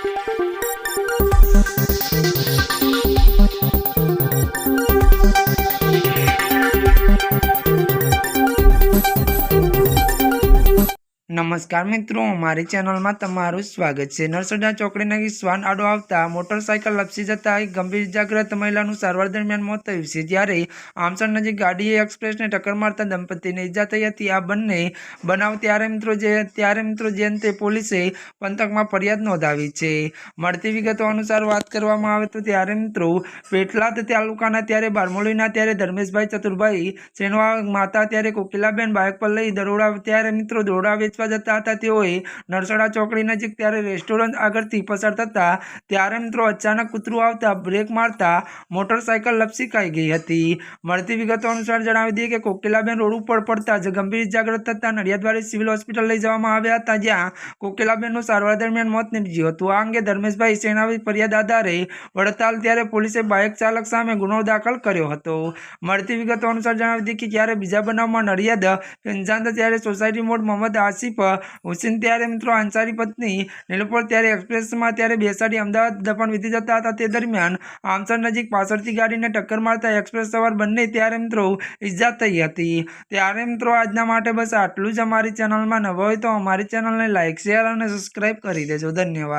Thank you. નમસ્કાર મિત્રો, મારી ચેનલમાં તમારું સ્વાગત છે. નરસડા ચોકડીના શ્વાન આડો આવતા મોટરસાયકલ લપસી જતા એક ગંભીર ઇજાગ્રસ્ત મહિલાનું સારવાર દરમિયાન મોત થયું છે. જ્યારે આમસર નજીક ગાડીએ એક્સપ્રેસને ટક્કર મારતા દંપતીને ઇજા થઈ હતી. આ બંને બનાવ ત્યારે મિત્રો જે, ત્યારે મિત્રો જે અંતે પોલીસે પંથકમાં ફરિયાદ નોંધાવી છે. મળતી વિગતો અનુસાર વાત કરવામાં આવે તો ત્યારે મિત્રો પેટલાદ તાલુકાના ત્યારે બારમોલીના ત્યારે ધર્મેશભાઈ ચતુરભાઈ સેનવા માતા ત્યારે કોકિલાબેન બાઇક પર લઈ દરોડા, ત્યારે મિત્રો દરોડા વેચવા જતા હતા. તેઓએ નરસડા ચોકડી નજીક ત્યારે રેસ્ટોરન્ટ આગળથી પસાર થતા ત્યારે મિત્રો અચાનક કૂતરું આવતા બ્રેક મારતા મોટરસાયકલ લપસી ખાઈ ગઈ હતી. મળતી વિગતો અનુસાર જણાવી દઈએ કે કોકિલાબેન રોડ ઉપર પડતા જ ગંભીર ઇજાગ્રસ્ત થતા નડિયાદવાડી સિવિલ હોસ્પિટલ લઈ જવામાં આવ્યા હતા, જ્યાં કોકિલાબેનનું સારવાર દરમિયાન મોત નીપજ્યું હતું. આ અંગે ધર્મેશભાઈ સેનાવી ફરિયાદ આધારે વડતાલ ત્યારે પોલીસે બાઇક ચાલક સામે ગુનો દાખલ કર્યો હતો. મળતી વિગતો અનુસાર જણાવી દઈએ કે જ્યારે બીજા બનાવમાં નડિયાદ ફેંજાતા ત્યારે સોસાયટી મોડ મોહમ્મદ આસિફ હુસેન ત્યારે મિત્રો અંસારી પત્ની નીલોપર ત્યારે એક્સપ્રેસમાં ત્યારે બેસાડી અમદાવાદ દફન વિધિ જતા હતા. તે દરમિયાન આમસર નજીક પાછળથી ગાડીને ટક્કર મારતા એક્સપ્રેસ સવાર બંને ત્યારે મિત્રો ઈજા થઈ હતી. ત્યારે મિત્રો આજના માટે બસ આટલું જ અમારી ચેનલમાં નવો હોય તો અમારી ચેનલને લાઇક શેર અને સબસ્ક્રાઈબ કરી દેજો. ધન્યવાદ.